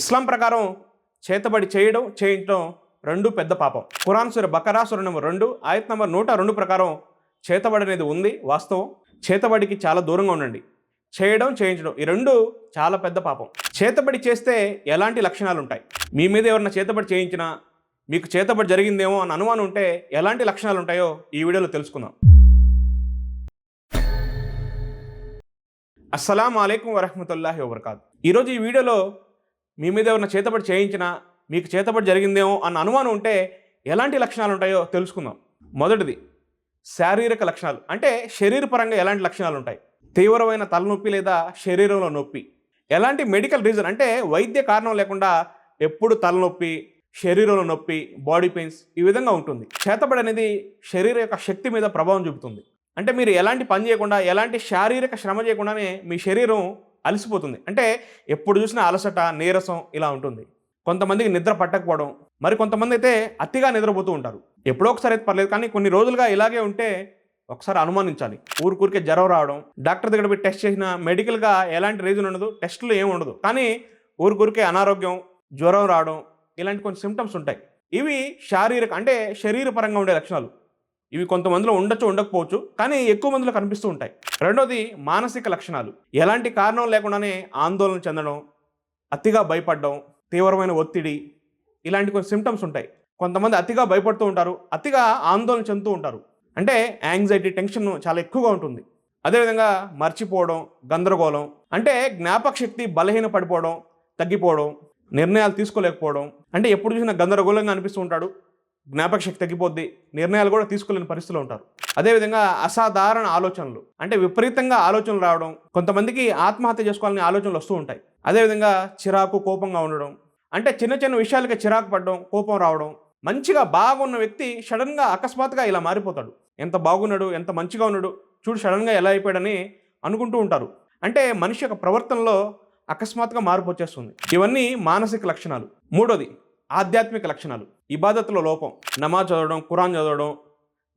ఇస్లాం ప్రకారం చేతబడి చేయడం చేయించడం రెండు పెద్ద పాపం. ఖురాన్ సుర బకరా నెంబర్ రెండు ఆయత్ నెంబర్ నూట రెండు ప్రకారం చేతబడి అనేది ఉంది వాస్తవం. చేతబడికి చాలా దూరంగా ఉండండి. చేయడం చేయించడం ఈ రెండు చాలా పెద్ద పాపం. చేతబడి చేస్తే ఎలాంటి లక్షణాలు ఉంటాయి మీ మీద ఎవరైనా చేతబడి చేయించినా మీకు చేతబడి జరిగిందేమో అని అనుమానం ఉంటే ఎలాంటి లక్షణాలు ఉంటాయో ఈ వీడియోలో తెలుసుకుందాం. అస్సలం అయికం వరహమతుల్లాహి వబర్కాత్. ఈరోజు ఈ వీడియోలో మీ మీద ఎవరిన చేతబడి చేయించినా మీకు చేతబడి జరిగిందేమో అన్న అనుమానం ఉంటే ఎలాంటి లక్షణాలు ఉంటాయో తెలుసుకుందాం. మొదటిది శారీరక లక్షణాలు. అంటే శరీరపరంగా ఎలాంటి లక్షణాలు ఉంటాయి? తీవ్రమైన తలనొప్పి లేదా శరీరంలో నొప్పి. ఎలాంటి మెడికల్ రీజన్? అంటే వైద్య కారణం లేకుండా ఎప్పుడు తలనొప్పి శరీరంలో నొప్పి బాడీ పెయిన్స్ ఈ విధంగా ఉంటుంది. చేతబడి అనేది శరీర యొక్క శక్తి మీద ప్రభావం చూపుతుంది. అంటే మీరు ఎలాంటి పని చేయకుండా ఎలాంటి శారీరక శ్రమ చేయకుండానే మీ శరీరం అలసిపోతుంది. అంటే ఎప్పుడు చూసినా అలసట నీరసం ఇలా ఉంటుంది. కొంతమందికి నిద్ర పట్టకపోవడం మరి కొంతమంది అయితే అతిగా నిద్రపోతూ ఉంటారు. ఎప్పుడో ఒకసారి అయితే పర్లేదు కానీ కొన్ని రోజులుగా ఇలాగే ఉంటే ఒకసారి అనుమానించాలి. ఊరికూరికే జ్వరం రావడం డాక్టర్ దగ్గర పోయి టెస్ట్ చేసిన మెడికల్గా ఎలాంటి రీజన్ ఉండదు టెస్ట్లు ఏమి ఉండదు. కానీ ఊరికూరికే అనారోగ్యం జ్వరం రావడం ఇలాంటి కొన్ని సిమ్టమ్స్ ఉంటాయి. ఇవి శారీరక అంటే శరీరపరంగా ఉండే లక్షణాలు. ఇవి కొంతమందిలో ఉండొచ్చు ఉండకపోవచ్చు కానీ ఎక్కువ మందిలో కనిపిస్తూ ఉంటాయి. రెండోది మానసిక లక్షణాలు. ఎలాంటి కారణం లేకుండానే ఆందోళన చెందడం అతిగా భయపడడం తీవ్రమైన ఒత్తిడి ఇలాంటి కొన్ని సిమ్టమ్స్ ఉంటాయి. కొంతమంది అతిగా భయపడుతూ ఉంటారు అతిగా ఆందోళన చెందుతూ ఉంటారు. అంటే యాంగ్జైటీ టెన్షన్ చాలా ఎక్కువగా ఉంటుంది. అదేవిధంగా మర్చిపోవడం గందరగోళం అంటే జ్ఞాపక శక్తి బలహీన పడిపోవడం తగ్గిపోవడం నిర్ణయాలు తీసుకోలేకపోవడం అంటే ఎప్పుడు చూసినా గందరగోళంగా అనిపిస్తూ ఉంటాడు. జ్ఞాపక శక్తి తగ్గిపోద్ది. నిర్ణయాలు కూడా తీసుకోలేని పరిస్థితిలో ఉంటారు. అదేవిధంగా అసాధారణ ఆలోచనలు. అంటే విపరీతంగా ఆలోచనలు రావడం కొంతమందికి ఆత్మహత్య చేసుకోవాలని ఆలోచనలు వస్తూ ఉంటాయి. అదేవిధంగా చిరాకు కోపంగా ఉండడం. అంటే చిన్న చిన్న విషయాలకి చిరాకు పడడం కోపం రావడం. మంచిగా బాగున్న వ్యక్తి సడన్గా అకస్మాత్తుగా ఇలా మారిపోతాడు. ఎంత బాగున్నాడు ఎంత మంచిగా ఉన్నాడు చూడు సడన్గా ఎలా అయిపోయాడని అనుకుంటూ ఉంటారు. అంటే మనిషి యొక్క ప్రవర్తనలో అకస్మాత్తుగా మార్పు వచ్చేస్తుంది. ఇవన్నీ మానసిక లక్షణాలు. మూడోది ఆధ్యాత్మిక లక్షణాలు. ఇబాదత్లో లోపం నమాజ్ చదవడం ఖురాన్ చదవడం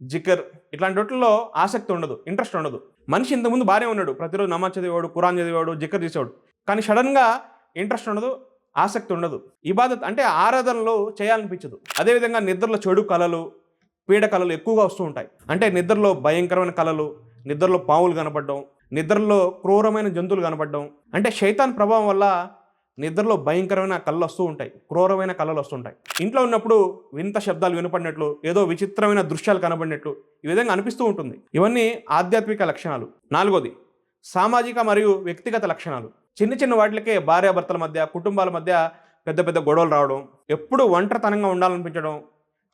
జికర్ ఇట్లాంటి వాటిల్లో ఆసక్తి ఉండదు ఇంట్రెస్ట్ ఉండదు. మనిషి ఇంతకుముందు బాగానే ఉన్నాడు. ప్రతిరోజు నమాజ్ చదివేవాడు ఖురాన్ చదివేవాడు జికర్ చేసేవాడు. కానీ సడన్గా ఇంట్రెస్ట్ ఉండదు ఆసక్తి ఉండదు. ఇబాదత్ అంటే ఆరాధనలో చేయాలనిపించదు. అదేవిధంగా నిద్రలో చెడు కళలు పీడ కళలు ఎక్కువగా వస్తూ ఉంటాయి. అంటే నిద్రలో భయంకరమైన కళలు నిద్రలో పావులు కనపడడం నిద్రలో క్రూరమైన జంతువులు కనపడడం. అంటే శైతాన్ ప్రభావం వల్ల నిద్రలో భయంకరమైన కళ్ళు వస్తూ ఉంటాయి క్రూరమైన కళలు వస్తుంటాయి ఇంట్లో ఉన్నప్పుడు వింత శబ్దాలు వినపడినట్లు ఏదో విచిత్రమైన దృశ్యాలు కనబడినట్లు ఈ విధంగా అనిపిస్తూ ఉంటుంది. ఇవన్నీ ఆధ్యాత్మిక లక్షణాలు. నాలుగోది సామాజిక మరియు వ్యక్తిగత లక్షణాలు. చిన్న చిన్న వాటికే భార్యాభర్తల మధ్య కుటుంబాల మధ్య పెద్ద పెద్ద గొడవలు రావడం ఎప్పుడు ఒంటరితనంగా ఉండాలనిపించడం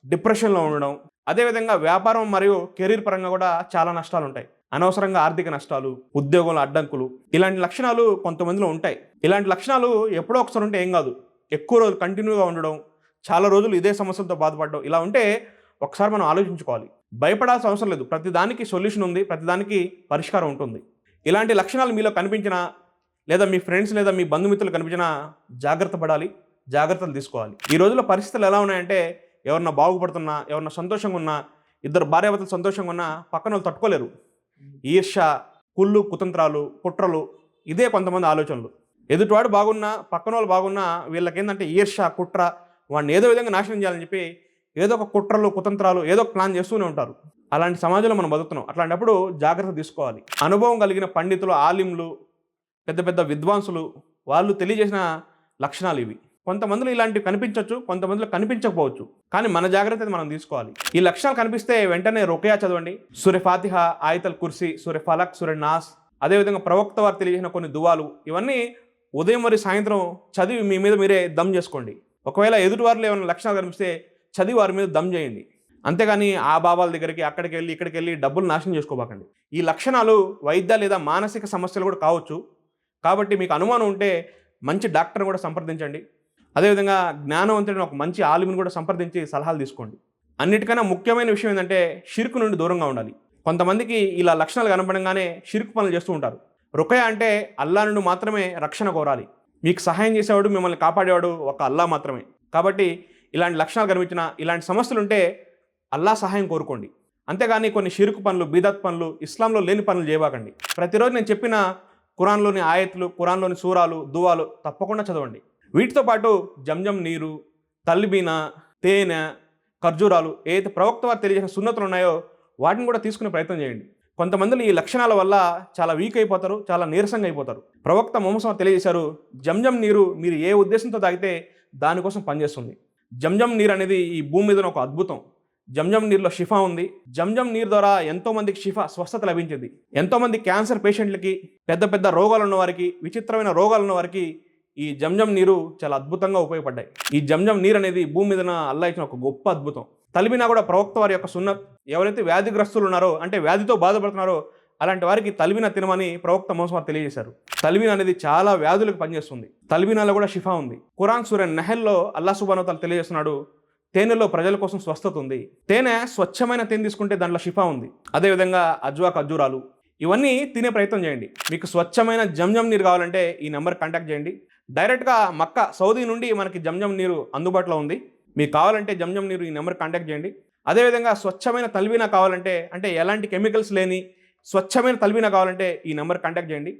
డిప్రెషన్లో ఉండడం అదేవిధంగా వ్యాపారం మరియు కెరీర్ పరంగా కూడా చాలా నష్టాలు ఉంటాయి అనవసరంగా ఆర్థిక నష్టాలు ఉద్యోగంలో అడ్డంకులు ఇలాంటి లక్షణాలు కొంతమందిలో ఉంటాయి. ఇలాంటి లక్షణాలు ఎప్పుడో ఒకసారి ఉంటే ఏం కాదు. ఎక్కువ రోజులు కంటిన్యూగా ఉండడం చాలా రోజులు ఇదే సమస్యలతో బాధపడడం ఇలా ఉంటే ఒకసారి మనం ఆలోచించుకోవాలి. భయపడాల్సిన అవసరం లేదు. ప్రతిదానికి సొల్యూషన్ ఉంది ప్రతిదానికి పరిష్కారం ఉంటుంది. ఇలాంటి లక్షణాలు మీలో కనిపించినా లేదా మీ ఫ్రెండ్స్ లేదా మీ బంధుమిత్రులు కనిపించినా జాగ్రత్త పడాలి జాగ్రత్తలు తీసుకోవాలి. ఈ రోజుల్లో పరిస్థితులు ఎలా ఉన్నాయంటే ఎవరన్నా బాగుపడుతున్నా ఎవరన్నా సంతోషంగా ఉన్నా ఇద్దరు భార్యాభర్తలు సంతోషంగా ఉన్నా పక్కన వాళ్ళు తట్టుకోలేరు. ఈర్ష కుళ్ళు కుతంత్రాలు కుట్రలు ఇదే కొంతమంది ఆలోచనలు. ఎదుటివాడు బాగున్నా పక్కన వాళ్ళు బాగున్నా వీళ్ళకేందంటే ఈర్ష కుట్ర వాడిని ఏదో విధంగా నాశనం చేయాలని చెప్పి ఏదో ఒక కుట్రలు కుతంత్రాలు ఏదో ఒక ప్లాన్ చేస్తూనే ఉంటారు. అలాంటి సమాజంలో మనం బతుకుతున్నాం. అట్లాంటప్పుడు జాగ్రత్త తీసుకోవాలి. అనుభవం కలిగిన పండితులు ఆలింలు పెద్ద పెద్ద విద్వాంసులు వాళ్ళు తెలియజేసిన లక్షణాలు ఇవి. కొంతమందిలో ఇలాంటివి కనిపించవచ్చు కొంతమందిలో కనిపించకపోవచ్చు. కానీ మన జాగ్రత్త మనం తీసుకోవాలి. ఈ లక్షణాలు కనిపిస్తే వెంటనే రొకయా చదవండి. సూర్య ఫాతిహ ఆయతల్ కుర్సీ సూర్య ఫలక్ సూర్య నాస్ అదేవిధంగా ప్రవక్త వారు తెలియజేసిన కొన్ని దువాలు ఇవన్నీ ఉదయం మరియు సాయంత్రం చదివి మీ మీద మీరే దమ్ చేసుకోండి. ఒకవేళ ఎదుటివారిలో ఏమైనా లక్షణాలు కనిపిస్తే చదివి వారి మీద దమ్ చేయండి. అంతేగాని ఆ బాబాల దగ్గరికి అక్కడికి వెళ్ళి ఇక్కడికి వెళ్ళి డబ్బులు నాశనం చేసుకోబాకండి. ఈ లక్షణాలు వైద్య లేదా మానసిక సమస్యలు కూడా కావచ్చు. కాబట్టి మీకు అనుమానం ఉంటే మంచి డాక్టర్ని కూడా సంప్రదించండి. అదేవిధంగా జ్ఞానవంతుడిని ఒక మంచి ఆలిమిని కూడా సంప్రదించి సలహాలు తీసుకోండి. అన్నిటికన్నా ముఖ్యమైన విషయం ఏంటంటే షిరుకు నుండి దూరంగా ఉండాలి. కొంతమందికి ఇలా లక్షణాలు కనపడంగానే షిరుకు పనులు చేస్తూ ఉంటారు. రుకయ అంటే అల్లా నుండి మాత్రమే రక్షణ కోరాలి. మీకు సహాయం చేసేవాడు మిమ్మల్ని కాపాడేవాడు ఒక అల్లా మాత్రమే. కాబట్టి ఇలాంటి లక్షణాలు కనిపించిన ఇలాంటి సమస్యలు ఉంటే అల్లా సహాయం కోరుకోండి. అంతేగాని కొన్ని షిరుకు పనులు బీదత్ పనులు ఇస్లాంలో లేని పనులు చేయబాకండి. ప్రతిరోజు నేను చెప్పిన కురాన్లోని ఆయత్లు కురాన్లోని సూరాలు దువాలు తప్పకుండా చదవండి. వీటితో పాటు జంజం నీరు తల్లిబీన తేనె ఖర్జూరాలు ఏదైతే ప్రవక్త వారు తెలియజేసిన సున్నతులు ఉన్నాయో వాటిని కూడా తీసుకునే ప్రయత్నం చేయండి. కొంతమందిని ఈ లక్షణాల వల్ల చాలా వీక్ అయిపోతారు చాలా నీరసంగా అయిపోతారు. ప్రవక్త మొహమ్మద్ తెలియజేశారు జంజం నీరు మీరు ఏ ఉద్దేశంతో తాగితే దానికోసం పనిచేస్తుంది జంజం నీరు అనేది ఈ భూమి మీద ఒక అద్భుతం. జంజం నీరులో షిఫా ఉంది. జంజం నీరు ద్వారా ఎంతోమందికి షిఫా స్వస్థత లభించింది. ఎంతోమంది క్యాన్సర్ పేషెంట్లకి పెద్ద పెద్ద రోగాలు ఉన్న వారికి విచిత్రమైన రోగాలు ఉన్న వారికి ఈ జంజం నీరు చాలా అద్భుతంగా ఉపయోగపడ్డాయి. ఈ జంజం నీరు అనేది భూమి మీద అల్లా ఇచ్చిన ఒక గొప్ప అద్భుతం. తలిబినా కూడా ప్రవక్త వారి యొక్క సున్నత్ ఎవరైతే వ్యాధిగ్రస్తులు ఉన్నారో అంటే వ్యాధితో బాధపడుతున్నారో అలాంటి వారికి తలిబిన తినమని ప్రవక్త మోసం తెలియజేశారు. తలిబిన అనేది చాలా వ్యాధులకు పనిచేస్తుంది. తలిబినాలో కూడా షిఫా ఉంది. ఖురాన్ సూర్య నెహల్లో అల్లా సుబానోతాలు తెలియజేస్తున్నాడు తేనెలో ప్రజల కోసం స్వస్థత ఉంది. తేనె స్వచ్ఛమైన తేనె తీసుకుంటే దాంట్లో షిఫా ఉంది. అదేవిధంగా అజ్వా ఖర్జూరాలు ఇవన్నీ తినే ప్రయత్నం చేయండి. మీకు స్వచ్ఛమైన జంజం నీరు కావాలంటే ఈ నెంబర్ కాంటాక్ట్ చేయండి. డైరెక్ట్గా మక్క సౌదీ నుండి మనకి జంజం నీరు అందుబాటులో ఉంది. మీకు కావాలంటే జంజం నీరు ఈ నెంబర్ కాంటాక్ట్ చేయండి. అదేవిధంగా స్వచ్ఛమైన తల్వీనా కావాలంటే అంటే ఎలాంటి కెమికల్స్ లేని స్వచ్ఛమైన తల్వీనా కావాలంటే ఈ నెంబర్ కాంటాక్ట్ చేయండి.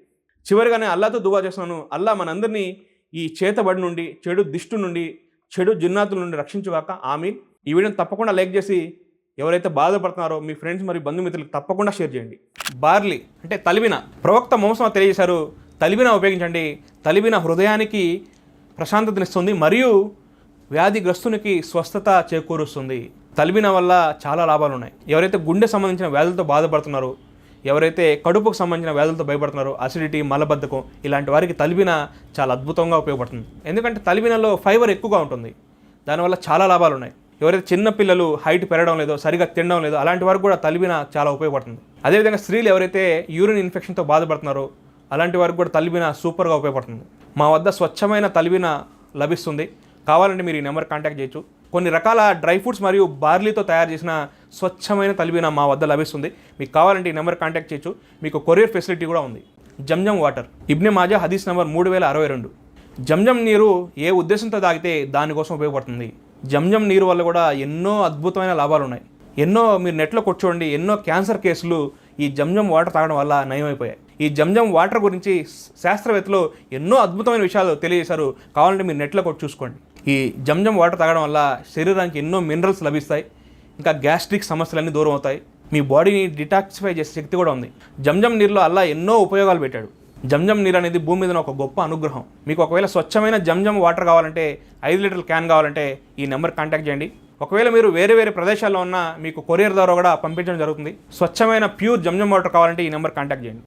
చివరిగానే అల్లాతో దువా చేస్తున్నాను. అల్లా మనందరినీ ఈ చేతబడి నుండి చెడు దిష్టు నుండి చెడు జిన్నాతుల నుండి రక్షించుగాక ఆమీన్. ఈ వీడియోని తప్పకుండా లైక్ చేసి ఎవరైతే బాధపడుతున్నారో మీ ఫ్రెండ్స్ మరియు బంధుమిత్రులకు తప్పకుండా షేర్ చేయండి. బార్లీ అంటే తలివిన ప్రవక్త మోసం తెలియజేశారు. తలిబిన ఉపయోగించండి. తలిబిన హృదయానికి ప్రశాంతతనిస్తుంది మరియు వ్యాధిగ్రస్తునికి స్వస్థత చేకూరుస్తుంది. తలిబిన వల్ల చాలా లాభాలు ఉన్నాయి ఎవరైతే గుండె సంబంధించిన వ్యాధులతో బాధపడుతున్నారో ఎవరైతే కడుపుకు సంబంధించిన వ్యాధులతో భయపడుతున్నారో అసిడిటీ మలబద్ధకం ఇలాంటి వారికి తలిబిన చాలా అద్భుతంగా ఉపయోగపడుతుంది. ఎందుకంటే తలిబినలో ఫైబర్ ఎక్కువగా ఉంటుంది. దానివల్ల చాలా లాభాలు ఉన్నాయి ఎవరైతే చిన్న పిల్లలు హైట్ పెరగడం లేదో సరిగా తినడం లేదో అలాంటి వారికి కూడా తలిబిన చాలా ఉపయోగపడుతుంది. అదేవిధంగా స్త్రీలు ఎవరైతే యూరిన్ ఇన్ఫెక్షన్తో బాధపడుతున్నారో అలాంటి వారికి కూడా తలిబిన సూపర్గా ఉపయోగపడుతుంది. మా వద్ద స్వచ్ఛమైన తలిబిన లభిస్తుంది. కావాలంటే మీరు ఈ నెంబర్ కాంటాక్ట్ చేయొచ్చు. కొన్ని రకాల డ్రై ఫ్రూట్స్ మరియు బార్లీతో తయారు చేసిన స్వచ్ఛమైన తలిబిన మా వద్ద లభిస్తుంది. మీకు కావాలంటే ఈ నెంబర్ కాంటాక్ట్ చేయొచ్చు. మీకు కొరియర్ ఫెసిలిటీ కూడా ఉంది. Zamzam water. ఇబ్నె మాజా హదీస్ నెంబర్ మూడు వేల అరవై రెండు. జంజం నీరు ఏ ఉద్దేశంతో తాగితే దానికోసం ఉపయోగపడుతుంది? జంజం నీరు వల్ల కూడా ఎన్నో అద్భుతమైన లాభాలు ఉన్నాయి ఎన్నో మీరు నెట్లో కూర్చోండి ఎన్నో క్యాన్సర్ కేసులు ఈ జంజం వాటర్ తాగడం వల్ల నయమైపోయాయి. ఈ జంజం వాటర్ గురించి శాస్త్రవేత్తలు ఎన్నో అద్భుతమైన విషయాలు తెలియజేశారు. కావాలంటే మీరు నెట్లో కూడా చూసుకోండి. ఈ జంజం వాటర్ తాగడం వల్ల శరీరానికి ఎన్నో మినరల్స్ లభిస్తాయి. ఇంకా గ్యాస్ట్రిక్ సమస్యలన్నీ దూరం అవుతాయి. మీ బాడీని డిటాక్సిఫై చేసే శక్తి కూడా ఉంది. జంజం నీరులో అల్లా ఎన్నో ఉపయోగాలు పెట్టాడు. జంజం నీరు అనేది భూమి మీద ఒక గొప్ప అనుగ్రహం. మీకు ఒకవేళ స్వచ్ఛమైన జంజం వాటర్ కావాలంటే ఐదు లీటర్ల క్యాన్ కావాలంటే ఈ నెంబర్ కాంటాక్ట్ చేయండి. ఒకవేళ మీరు వేరే వేరే ప్రదేశాల్లో ఉన్న మీకు కొరియర్ ద్వారా కూడా పంపించడం జరుగుతుంది. స్వచ్ఛమైన ప్యూర్ జంజం వాటర్ కావాలంటే ఈ నెంబర్ కాంటాక్ట్ చేయండి.